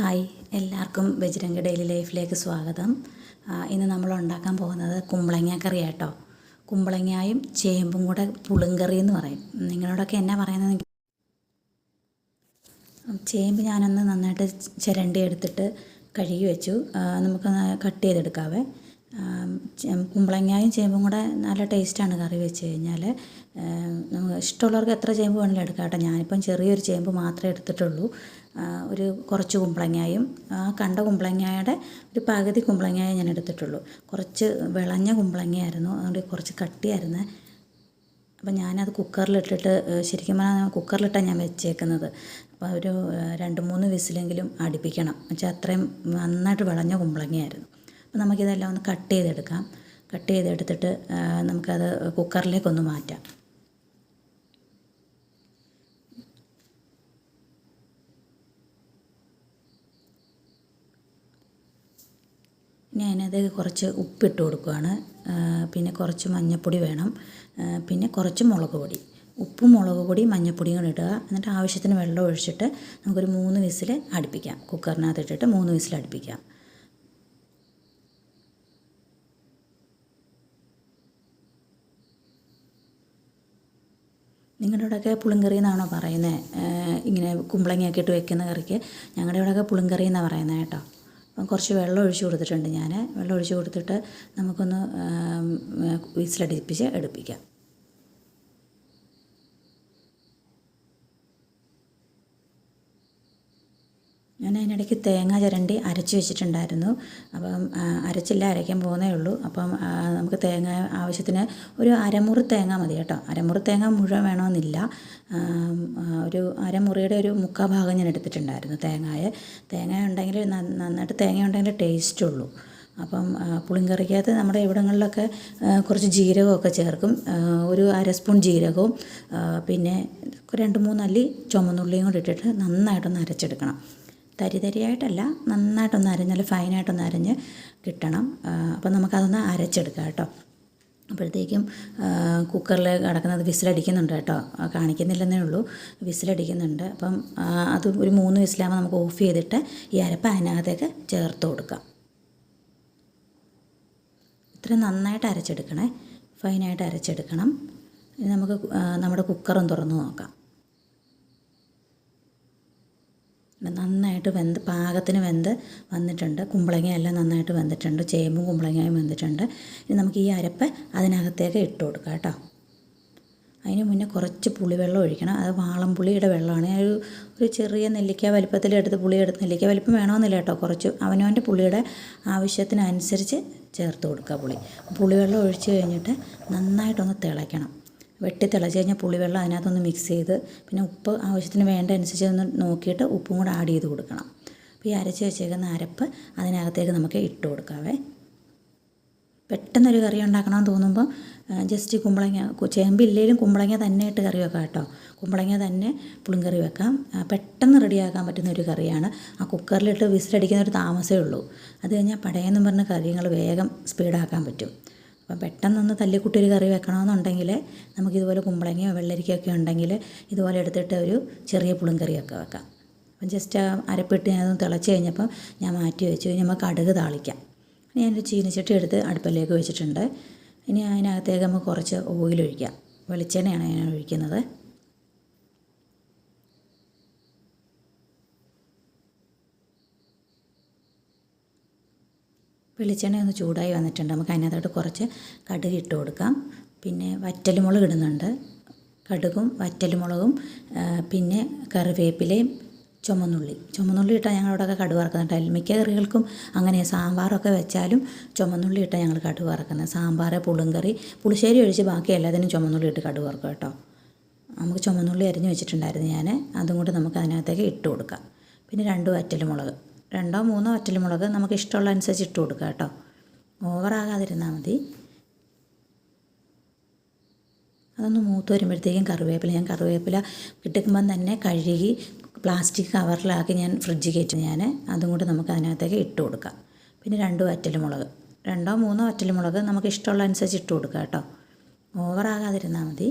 Hi എല്ലാവർക്കും Bajrang daily ലൈഫിലേക്ക് സ്വാഗതം. ഇന്ന് നമ്മൾ ഉണ്ടാക്കാൻ പോകുന്നത് കുമ്പളങ്ങ കറി കേട്ടോ കുമ്പളങ്ങയും ചേമ്പും കൂടെ പുളിങ്കറി എന്ന് പറയും. നിങ്ങളോടൊക്കെ എന്നാ പറയുന്നത്? ചേമ്പ് ഞാനൊന്ന് നന്നായിട്ട് ചിരണ്ടി എടുത്തിട്ട് കഴുകി വെച്ചു. നമുക്ക് കട്ട് ചെയ്തെടുക്കാവേ. കുമ്പളങ്ങയും ചേമ്പും കൂടെ നല്ല ടേസ്റ്റാണ് കറി വെച്ച് കഴിഞ്ഞാൽ. നമുക്ക് ഇഷ്ടമുള്ളവർക്ക് എത്ര ചേമ്പ് വേണമെങ്കിലും എടുക്കാം കേട്ടോ. ഞാനിപ്പം ചെറിയൊരു ചേമ്പ് മാത്രമേ എടുത്തിട്ടുള്ളൂ. ഒരു കുറച്ച് കുമ്പളങ്ങയും ആ കണ്ട കുമ്പളങ്ങയുടെ ഒരു പകുതി കുമ്പളങ്ങയെ ഞാൻ എടുത്തിട്ടുള്ളൂ. കുറച്ച് വിളഞ്ഞ കുമ്പളങ്ങയായിരുന്നു. അതുകൊണ്ട് കുറച്ച് കട്ടിയായിരുന്നു. അപ്പം ഞാനത് കുക്കറിലിട്ടിട്ട് ശരിക്കും പറഞ്ഞാൽ കുക്കറിലിട്ടാണ് ഞാൻ വെച്ചേക്കുന്നത്. അപ്പോൾ ഒരു രണ്ട് മൂന്ന് വിസിലെങ്കിലും അടുപ്പിക്കണം. എന്നുവെച്ചാൽ അത്രയും നന്നായിട്ട് വിളഞ്ഞ കുമ്പളങ്ങയായിരുന്നു. അപ്പോൾ നമുക്കിതെല്ലാം ഒന്ന് കട്ട് ചെയ്തെടുക്കാം. കട്ട് ചെയ്തെടുത്തിട്ട് നമുക്കത് കുക്കറിലേക്കൊന്ന് മാറ്റാം. ഇനി അതിനകത്തേക്ക് കുറച്ച് ഉപ്പിട്ട് കൊടുക്കുകയാണ് പിന്നെ കുറച്ച് മഞ്ഞൾപ്പൊടി വേണം. പിന്നെ കുറച്ച് മുളക് പൊടി. ഉപ്പും മുളക് പൊടി മഞ്ഞൾപ്പൊടിയും കൂടി ഇടുക. എന്നിട്ട് ആവശ്യത്തിന് വെള്ളം ഒഴിച്ചിട്ട് നമുക്കൊരു മൂന്ന് വിസിൽ അടുപ്പിക്കാം. കുക്കറിനകത്ത് ഇട്ടിട്ട് മൂന്ന് വിസിൽ അടുപ്പിക്കാം നിങ്ങളുടെ ഇവിടെയൊക്കെ പുളിങ്കറി എന്നാണോ പറയുന്നത് ഇങ്ങനെ കുമ്പളങ്ങയൊക്കെ ഇട്ട് വെക്കുന്ന കറിക്ക് ഞങ്ങളുടെ ഇവിടെയൊക്കെ പുളിങ്കറി എന്നാണ് പറയുന്നത് കേട്ടോ. അപ്പം കുറച്ച് വെള്ളം ഒഴിച്ച് കൊടുത്തിട്ടുണ്ട് ഞാൻ വെള്ളം ഒഴിച്ച് കൊടുത്തിട്ട് നമുക്കൊന്ന് വിസിലടിപ്പിച്ച് എടുപ്പിക്കാം. ഞാൻ അതിനിടയ്ക്ക് തേങ്ങ ചിരണ്ടി അരച്ച് വെച്ചിട്ടുണ്ടായിരുന്നു. അപ്പം അരച്ചില്ല അരയ്ക്കാൻ പോകുന്നേ ഉള്ളൂ. അപ്പം നമുക്ക് തേങ്ങ ആവശ്യത്തിന് ഒരു അരമുറി തേങ്ങ മതി കേട്ടോ. അരമുറി തേങ്ങ മുഴുവൻ വേണമെന്നില്ല. ഒരു അരമുറിയുടെ ഒരു മുക്കാ ഭാഗം ഞാൻ എടുത്തിട്ടുണ്ടായിരുന്നു തേങ്ങായ. തേങ്ങ ഉണ്ടെങ്കിൽ നന്നായിട്ട് തേങ്ങ ഉണ്ടെങ്കിൽ ടേസ്റ്റ് ഉള്ളൂ. അപ്പം പുളിങ്കറിക്കകത്ത് നമ്മുടെ ഇവിടങ്ങളിലൊക്കെ കുറച്ച് ജീരകമൊക്കെ ചേർക്കും. ഒരു അര സ്പൂൺ ജീരകവും പിന്നെ രണ്ട് മൂന്നല്ലി ചുമന്നുള്ളിയും കൂടി ഇട്ടിട്ട് നന്നായിട്ടൊന്ന് അരച്ചെടുക്കണം. തരി തരിയായിട്ടല്ല നന്നായിട്ടൊന്ന് അരഞ്ഞ് നല്ല ഫൈനായിട്ടൊന്ന് അരഞ്ഞ് കിട്ടണം. അപ്പോൾ അപ്പം നമുക്കതൊന്ന് അരച്ചെടുക്കാം കേട്ടോ. അപ്പോഴത്തേക്കും കുക്കറിൽ കിടക്കുന്നത് വിസിലടിക്കുന്നുണ്ട് കേട്ടോ. കാണിക്കുന്നില്ലെന്നേ ഉള്ളൂ. വിസിലടിക്കുന്നുണ്ട്. അപ്പം അത് ഒരു മൂന്ന് വിസിലാകുമ്പോൾ നമുക്ക് ഓഫ് ചെയ്തിട്ട് ഈ അരപ്പ് അതിനകത്തേക്ക് ചേർത്ത് കൊടുക്കാം. ഇത്ര നന്നായിട്ട് അരച്ചെടുക്കണേ. ഫൈനായിട്ട് അരച്ചെടുക്കണം. നമുക്ക് നമ്മുടെ കുക്കറും തുറന്ന് നോക്കാം. നന്നായിട്ട് വെന്ത് പാകത്തിന് വെന്ത് വന്നിട്ടുണ്ട്. കുമ്പളങ്ങയെല്ലാം നന്നായിട്ട് വെന്തിട്ടുണ്ട്. ചേമ്പും കുമ്പളങ്ങയും വെന്തിട്ടുണ്ട്. ഇനി നമുക്ക് ഈ അരപ്പ് അതിനകത്തേക്ക് ഇട്ട് കൊടുക്കാം കേട്ടോ. അതിന് മുന്നേ കുറച്ച് പുളിവെള്ളം ഒഴിക്കണം. അത് വാളംപുളിയുടെ വെള്ളമാണ്. ഒരു ഒരു ചെറിയ നെല്ലിക്ക വലിപ്പത്തിലെടുത്ത് പുളി എടുത്ത് നെല്ലിക്ക വലിപ്പം വേണമെന്നില്ല കേട്ടോ. കുറച്ച് അവനവന്റെ പുളിയുടെ ആവശ്യത്തിനനുസരിച്ച് ചേർത്ത് കൊടുക്കുക പുളി. പുളിവെള്ളം ഒഴിച്ച് കഴിഞ്ഞിട്ട് നന്നായിട്ടൊന്ന് തിളയ്ക്കണം. വെട്ടി തിളച്ച് കഴിഞ്ഞാൽ പുളിവെള്ളം അതിനകത്തൊന്ന് മിക്സ് ചെയ്ത് പിന്നെ ഉപ്പ് ആവശ്യത്തിന് വേണ്ട അനുസരിച്ച് ഒന്ന് നോക്കിയിട്ട് ഉപ്പും കൂടെ ആഡ് ചെയ്ത് കൊടുക്കണം. അപ്പോൾ ഈ അരച്ച് വെച്ചേക്കുന്ന അരപ്പ് അതിനകത്തേക്ക് നമുക്ക് ഇട്ട് കൊടുക്കാവേ. പെട്ടെന്നൊരു കറി ഉണ്ടാക്കണമെന്ന് തോന്നുമ്പോൾ ജസ്റ്റ് കുമ്പളങ്ങ ചേമ്പില്ലേലും കുമ്പളങ്ങ തന്നെ ഇട്ട് കറി വെക്കാം കേട്ടോ. കുമ്പളങ്ങ തന്നെ പുളിങ്കറി വെക്കാം. പെട്ടെന്ന് റെഡിയാക്കാൻ പറ്റുന്ന ഒരു കറിയാണ്. ആ കുക്കറിലിട്ട് വിസിലടിക്കുന്ന ഒരു താമസമേ ഉള്ളൂ. അത് കഴിഞ്ഞാൽ പടയെന്നും പറഞ്ഞ കറികൾ വേഗം സ്പീഡാക്കാൻ പറ്റും. അപ്പം പെട്ടെന്നൊന്ന് തല്ലിക്കുട്ടി ഒരു കറി വെക്കണമെന്നുണ്ടെങ്കിൽ നമുക്കിതുപോലെ കുമ്പളങ്ങയോ വെള്ളരിക്കയൊക്കെ ഉണ്ടെങ്കിൽ ഇതുപോലെ എടുത്തിട്ട് ഒരു ചെറിയ പുളിങ്കറിയൊക്കെ വെക്കാം. അപ്പം ജസ്റ്റ് ആ അരപ്പിട്ട് ഞാനത് തിളച്ച് കഴിഞ്ഞപ്പോൾ ഞാൻ മാറ്റി വെച്ചു. നമുക്ക് കടുക് താളിക്കാം. ഇനി ഞാനൊരു ചീനിച്ചട്ടി എടുത്ത് അടുപ്പിലേക്ക് വെച്ചിട്ടുണ്ട്. ഇനി അതിനകത്തേക്ക് നമുക്ക് കുറച്ച് ഓയിൽ ഒഴിക്കാം വെളിച്ചെണ്ണയാണ് ഞാൻ ഒഴിക്കുന്നത്. വെളിച്ചെണ്ണ ഒന്ന് ചൂടായി വന്നിട്ടുണ്ട്. നമുക്ക് അതിനകത്തോട്ട് കുറച്ച് കടുക് ഇട്ട് കൊടുക്കാം. പിന്നെ വറ്റൽമുളക് ഇടുന്നുണ്ട്. കടുകും വറ്റൽമുളകും പിന്നെ കറിവേപ്പിലയും ചുമന്നുള്ളി. ചുമന്നുള്ളി ഇട്ടാൽ ഞങ്ങളവിടെയൊക്കെ കടുക് വറക്കുന്നുണ്ട്. മിക്ക കറികൾക്കും അങ്ങനെ സാമ്പാറൊക്കെ വെച്ചാലും ചുമന്നുള്ളി ഇട്ടാൽ ഞങ്ങൾ കടുക് വറക്കുന്നത്. സാമ്പാർ പുളുങ്കറി പുളിശ്ശേരി ഒഴിച്ച് ബാക്കി എല്ലാത്തിനും ചുമന്നുള്ളി ഇട്ട് കടുക് വറക്കും കേട്ടോ. നമുക്ക് ചുമന്നുള്ളി അരിഞ്ഞ് വെച്ചിട്ടുണ്ടായിരുന്നു ഞാൻ. അതും കൂടെ നമുക്ക് അതിനകത്തേക്ക് ഇട്ട് കൊടുക്കാം. പിന്നെ രണ്ട് വറ്റൽമുളക്. രണ്ടോ മൂന്നോ വറ്റൽമുളക് നമുക്ക് ഇഷ്ടമുള്ള അനുസരിച്ച് ഇട്ട് കൊടുക്കുക കേട്ടോ. ഓവറാകാതിരുന്നാൽ മതി. അതൊന്ന് മൂത്ത് വരുമ്പോഴത്തേക്കും കറിവേപ്പില ഞാൻ കറിവേപ്പില കിട്ടുമ്പം തന്നെ കഴുകി പ്ലാസ്റ്റിക് കവറിലാക്കി ഞാൻ ഫ്രിഡ്ജിൽ കയറ്റി ഞാൻ അതും കൂടി നമുക്ക് അതിനകത്തേക്ക് ഇട്ട് കൊടുക്കാം. പിന്നെ രണ്ട് വറ്റൽമുളക് രണ്ടോ മൂന്നോ വറ്റൽമുളക് നമുക്ക് ഇഷ്ടമുള്ള അനുസരിച്ച് ഇട്ട് കൊടുക്കുക കേട്ടോ. ഓവറാകാതിരുന്നാൽ മതി.